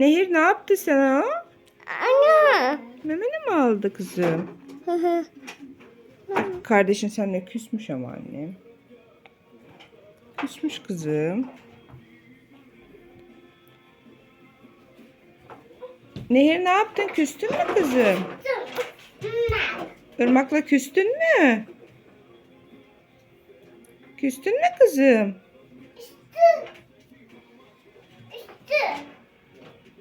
Nehir ne yaptı sana? Ana. Memeni mi aldı kızım? Kardeşin seninle küsmüş ama annem. Küsmüş kızım. Nehir ne yaptın? Küstün mü kızım? Irmak'la küstün mü? Küstün mü kızım?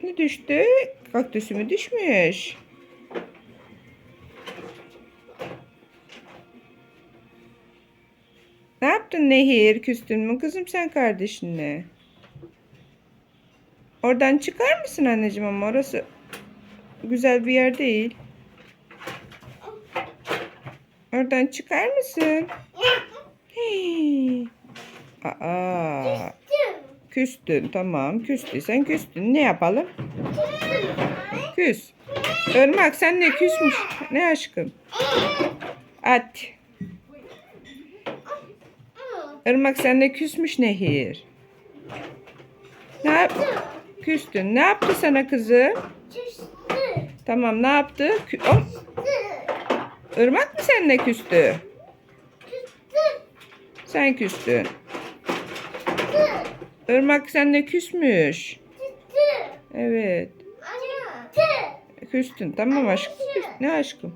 Ne düştü? Kaktüsü mü düşmüş? Ne yaptın Nehir? Küstün mü kızım sen kardeşinle? Oradan çıkar mısın anneciğim ama orası güzel bir yer değil. Oradan çıkar mısın? Hey. Aa, küstün tamam küstüysen küstün ne yapalım? Küs. Irmak sen ne küsmüş? Ne aşkım? At. Irmak sen de küsmüş Nehir. Ne yap? Küstün. Ne yaptı sana kızım? Tamam ne yaptı? Kü- Oh, Irmak mı seninle küstü? Sen küstün. Irmak seninle küsmüş. Evet. Küstün. Tamam aşkım. Küs- Ne aşkım?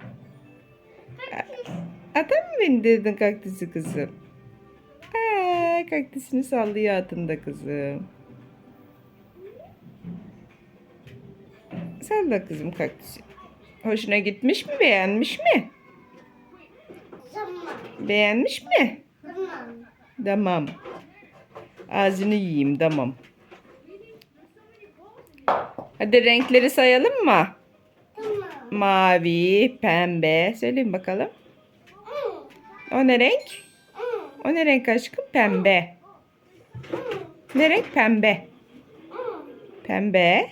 A- Ata mı bindirdin kaktüsü kızım? Aa, kaktüsünü sallıyor atında kızım. Salla kızım kaktüsü. Hoşuna gitmiş mi? Beğenmiş mi? Beğenmiş mi? Tamam. Ağzını yiyeyim tamam. Hadi renkleri sayalım mı? Mavi, pembe. Söyleyin bakalım. O ne renk? O ne renk aşkım? Pembe. Ne renk? Pembe. Pembe.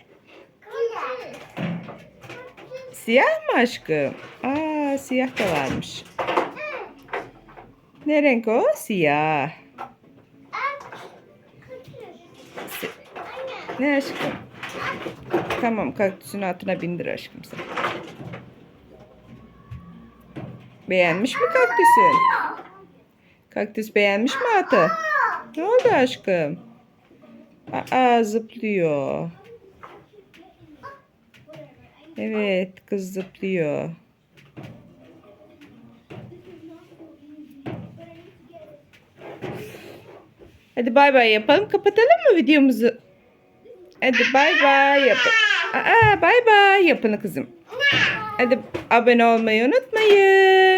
Siyah mı aşkım? Aa siyah da varmış. Ne renk o? Siyah. Ne aşkım? Tamam kaktüsün altına bindir aşkım sen. Beğenmiş mi kaktüsün? Kaktüs beğenmiş mi atı? Ne oldu aşkım? Aa zıplıyor. Evet kız zıplıyor. Hadi bay bay yapalım. Kapatalım mı videomuzu? Hadi bay bay yapın. Aa bay bay yapın kızım. Hadi abone olmayı unutmayın.